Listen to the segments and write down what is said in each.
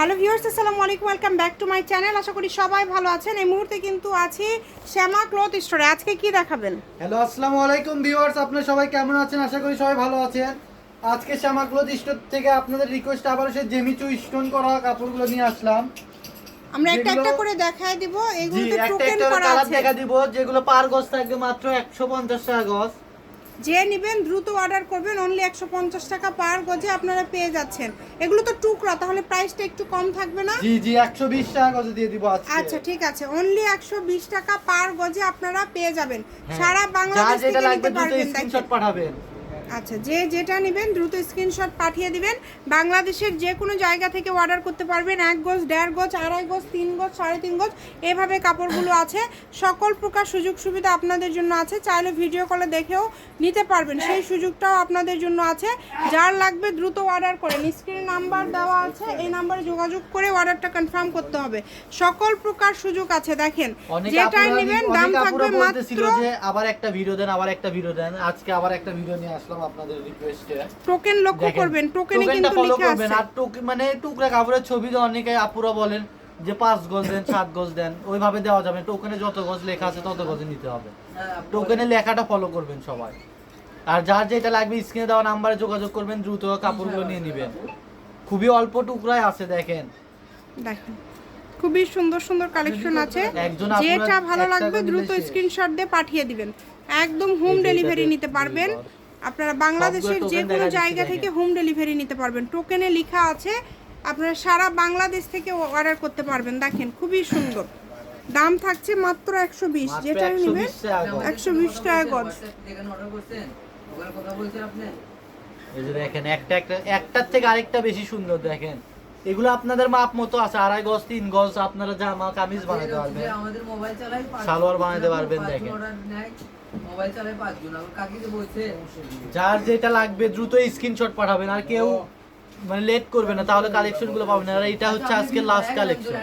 Hello viewers আসসালামু আলাইকুম welcome back to my channel. আশা করি সবাই ভালো আছেন। এই মুহূর্তে কিন্তু আছি শ্যামা ক্লথ স্টোরে। আজকে কি দেখাবেন? হ্যালো আসসালামু আলাইকুম ভিউয়ার্স আপনারা সবাই কেমন আছেন? আশা করি সবাই ভালো আছেন। আজকে শ্যামা ক্লথ স্টোর থেকে আপনাদের রিকোয়েস্ট আবার সে জেমিচু স্টোন করা কাপড়গুলো নিয়ে আসলাম। আমরা একটা একটা করে দেখায় দিব। জি এগুলোতে একটা টোকেন করা আছে। দেখা দিব যেগুলো পার গজ থাকবে মাত্র একশো পঞ্চাশ টাকা গজ। যে নেবেন দ্রুত অর্ডার করবেন অনলি একশো পঞ্চাশ টাকা পার গজে আপনারা পেয়ে যাচ্ছেন। এগুলো তো টুকরা তাহলে প্রাইসটা একটু কম থাকবে না? জি জি একশো বিশ টাকা গজে দিয়ে দিব আচ্ছা ঠিক আছে। অনলি একশো বিশ টাকা পার গজে আপনারা পেয়ে যাবেন। হ্যাঁ। সারা বাংলাদেশ থেকে নিতে পারবেন স্ক্রিনশট পাঠাবেন। আচ্ছা যে যেটা নেবেন দ্রুত স্ক্রিনশট পাঠিয়ে দিবেন। বাংলাদেশের যে কোনো জায়গা থেকে অর্ডার করতে পারবেন। এক গজ দেড় গজ আড়াই গজ তিন গজ সাড়ে তিন গজ এভাবে কাপড়গুলো আছে। সকল প্রকার সুযোগ সুবিধা আপনাদের জন্য আছে। চাইলে ভিডিও কলে দেখেও নিতে পারবেন। সেই সুযোগটাও আপনাদের জন্য আছে। যার লাগবে দ্রুত অর্ডার করেন স্ক্রিন নাম্বার দেওয়া আছে। এই নাম্বারে যোগাযোগ করে অর্ডারটা কনফার্ম করতে হবে। সকল প্রকার সুযোগ আছে দেখেন। যেটাই নেবেন দাম থাকবে মাত্র যে আবার একটা ভিডিও দেন আবার একটা ভিডিও দেন। আজকে আবার একটা ভিডিও নিয়ে আসলাম। আপনাদের রিকোয়েস্টে টোকেন লক্ষ্য করবেন টোকেনে কিন্তু লিখে আছে। আর টোকেন মানে টুকরা কাপড়ের ছবি তো অনেকে আপুরা বলেন যে পাঁচ গজ দেন সাত গজ দেন ওইভাবে দেওয়া যাবে টোকেনে যত গজ লেখা আছে তত গজে নিতে হবে। টোকেনে লেখাটা ফলো করবেন সবাই। আর যার যেটা লাগবে স্ক্রিনে দেওয়া নাম্বারে যোগাযোগ করবেন দ্রুত কাপড়গুলো নিয়ে নেবেন। খুবই অল্প টুকরাই আছে দেখেন। দেখেন খুবই সুন্দর সুন্দর কালেকশন আছে। যেটা ভালো লাগবে দ্রুত। স্ক্রিনশট দিয়ে পাঠিয়ে দিবেন। একদম হোম ডেলিভারি নিতে পারবেন। আপনারা বাংলাদেশের যে কোনো জায়গা থেকে হোম ডেলিভারি নিতে পারবেন। টোকেনে লেখা আছে আপনারা সারা বাংলাদেশ থেকে অর্ডার করতে পারবেন। দেখেন খুবই সুন্দর। দাম থাকছে মাত্র একশো বিশ যেটা নেবেন। একশো বিশ টাকা গজ। যেখানে অর্ডার করছেন? ওখানে কথা বলছেন আপনি? এই যে দেখেন একটা একটা একটার থেকে আরেকটা বেশি সুন্দর দেখেন। এগুলো আপনাদের মাপ মতো আছে আড়াই গজ তিন গজ আপনারা জামা কামিজ বানাতে পারবেন। আমাদের মোবাইল চালাই পাঁচ- সালোয়ার বানাতে পারবেন দেখেন। মোবাইল চালাই যে বলছে যার যেটা লাগবে দ্রুত স্ক্রিনশট পাঠাবেন আর কেউ মানে লেট করবে না তাহলে কালেকশনগুলো পাবেন না। আর এটা হচ্ছে আজকে লাস্ট কালেকশন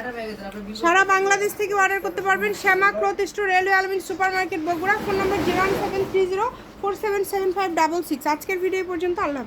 সারা বাংলাদেশ থেকে অর্ডার করতে পারবেন Shyama cloth store railway Almin super market Bogura. Phone number zero one seven three zero four seven seven five double six. আজকের ভিডিও পর্যন্ত আল্লাহ।